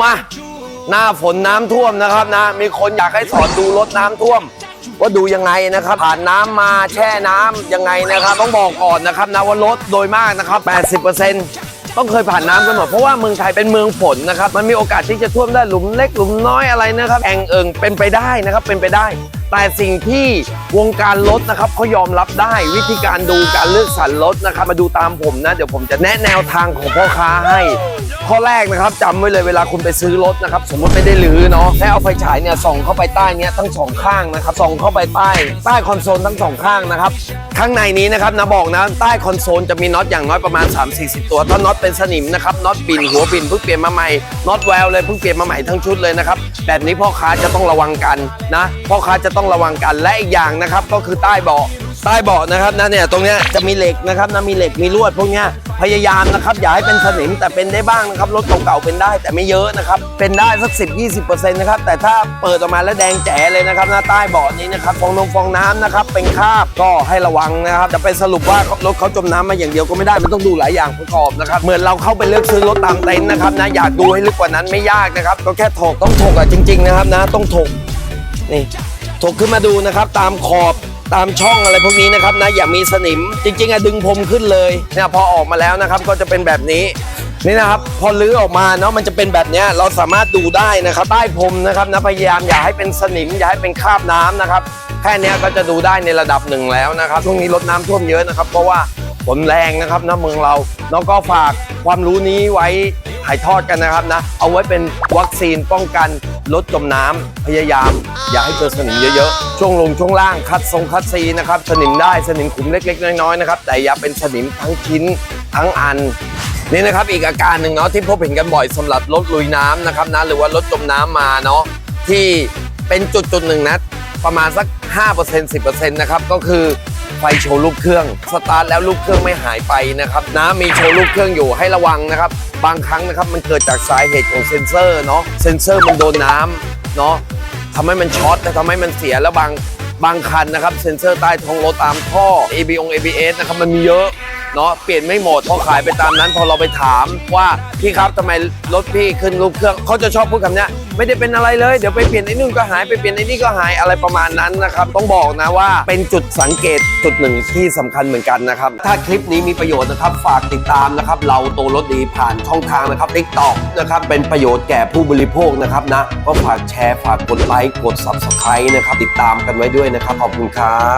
มา หน้าฝนน้ำท่วมนะครับนะ มีคนอยากให้สอนดูรถน้ำท่วม ว่าดูยังไงนะครับ ผ่านน้ำมาแช่น้ำยังไงนะครับ ต้องบอกก่อนนะครับนะว่ารถโดยมากนะครับ 80%ต้องเคยผ่านน้ำกันหมดเพราะว่าเมืองไทยเป็นเมืองฝนนะครับมันมีโอกาสที่จะท่วมได้หลุมเล็กหลุมน้อยอะไรนะครับแองเอิงเป็นไปได้นะครับเป็นไปได้ แต่สิ่งที่วงการรถนะครับเขายอมรับได้วิธีการดูการเลือกสรรรถนะครับมาดูตามผมนะ เดี๋ยวผมจะแนะแนวทางของพ่อค้าให้ ข้อแรกนะครับจำไว้เลยเวลาคุณไปซื้อรถนะครับ สมมติไม่ได้รื้อเนาะให้เอาไฟฉายเนี่ยส่องเข้าไปใต้เนี้ยทั้งสองข้างนะครับส่องเข้าไปใต้ใต้คอนโซลทั้งสองข้างนะครับข้างในนี้นะครับนะบอกนะใต้คอนโซลจะมีน็อตอย่างน้อยประมาณ 3-40 ตัวถ้าน็อตเป็นสนิมนะครับน็อตบินหัวบินเพิ่งเปลี่ยนมาใหม่น็อตแววเลยเพิ่งเปลี่ยนมาใหม่ทั้งชุดเลยนะครับแบบนี้พ่อค้าจะต้องระวังกันนะพ่อค้าจะต้องระวังกันและอีกอย่างนะครับก็คือใต้เบาะ ต้เบาะนะครับนะเนี่ยตรงเนี้ยจะมีเหล็กนะครับนะมีเหล็กมีลวดพวกเนี้ยพยายามนะครับอย่าให้เป็นสนิมแต่เป็นได้บ้างนะครับรถเก่าๆเป็นได้แต่ไม่เยอะนะครับเป็นได้สัก 10-20%นะครับแต่ถ้าเปิดออกมาแล้วแดงแจ๋เลยนะครับหน้าใต้เบาะนี้นะครับฟองนมฟองน้ำนะครับเป็นคราบก็ให้ระวังนะครับจะไปสรุปว่ารถเขาจมน้ำมาอย่างเดียวก็ไม่ได้มันต้องดูหลายอย่างประกอบนะครับเหมือนเราเข้าไปเลือกซื้อรถตามเต็นท์นะครับนะอยากดูให้ลึกกว่านั้นไม่ยากนะครับก็แค่ถกต้องถกอะจริงๆนะครับนะต้องถกนี่ถกขึ้นมาดูนะครับตามขอบ ตามช่องอะไรพวกนี้นะครับนะอย่ามีสนิม จริงๆอะดึงพรมขึ้นเลยเนี่ยพอออกมาแล้วนะครับก็จะเป็นแบบนี้นี่นะครับพอลื้อออกมาเนาะมันจะเป็นแบบเนี้ยเราสามารถดูได้นะครับใต้พรมนะครับนะพยายามอย่าให้เป็นสนิมอย่าให้เป็นคราบน้ำนะครับแค่นี้ก็จะดูได้ในระดับหนึ่งแล้วนะครับช่วงนี้รถน้ำท่วมเยอะนะครับ เพราะว่าฝนแรงนะครับนะเมืองเราแล้วก็ฝากความรู้นี้ไว้ ถ่ายทอดกันนะครับนะ เอาไว้เป็นวัคซีนป้องกันลดจมน้ำพยายาม อย่าให้เจอสนิมเยอะๆ ช่วงลงช่วงล่างคัดทรงคัดซีนะครับ สนิมได้สนิมขุมเล็กๆ น้อยๆนะครับ แต่อย่าเป็นสนิมทั้งชิ้นทั้งอันนี่นะครับอีกอาการหนึ่งเนาะที่พบเห็นกันบ่อยสำหรับรถลุยน้ำนะครับนะหรือว่ารถจมน้ำมาเนาะที่เป็นจุดจุดๆหนึ่งนะประมาณสัก 5% 10%นะครับก็คือ ไฟโชว์ลูกเครื่อง สตาร์ทแล้วลูกเครื่องไม่หายไปนะครับนะมีโชว์ลูกเครื่องอยู่ให้ระวังนะครับ บางครั้งนะครับมันเกิดจากสาเหตุของเซ็นเซอร์เนาะเซ็นเซอร์มันโดนน้ำเนาะทำให้มันช็อตแต่ทำให้มันเสียแล้วบางบางคันนะครับเซ็นเซอร์ใต้ท้องรถตามท่อ AB อง ABS นะครับมันมีเยอะ เนาะเปลี่ยนไม่หมดพอขายไปตามนั้นพอเราไปถามว่าพี่ครับทำไมรถพี่ขึ้นลูกเครื่องเขาจะชอบพูดคำเนี้ยไม่ได้เป็นอะไรเลยเดี๋ยวไปเปลี่ยนไอ้นู่นก็หายไปเปลี่ยนไอ้นี่ก็หายอะไรประมาณนั้นนะครับ ต้องบอกนะว่าเป็นจุดสังเกตจุดหนึ่งที่สำคัญเหมือนกันนะครับ ถ้าคลิปนี้มีประโยชน์นะครับ ฝากติดตามนะครับ เราโตรถดีผ่านช่องทางนะครับ TikTok นะครับเป็นประโยชน์แก่ผู้บริโภคนะครับนะก็ฝากแชร์ฝากกดไลค์กด Subscribe นะครับติดตามกันไว้ด้วยนะครับขอบคุณครับ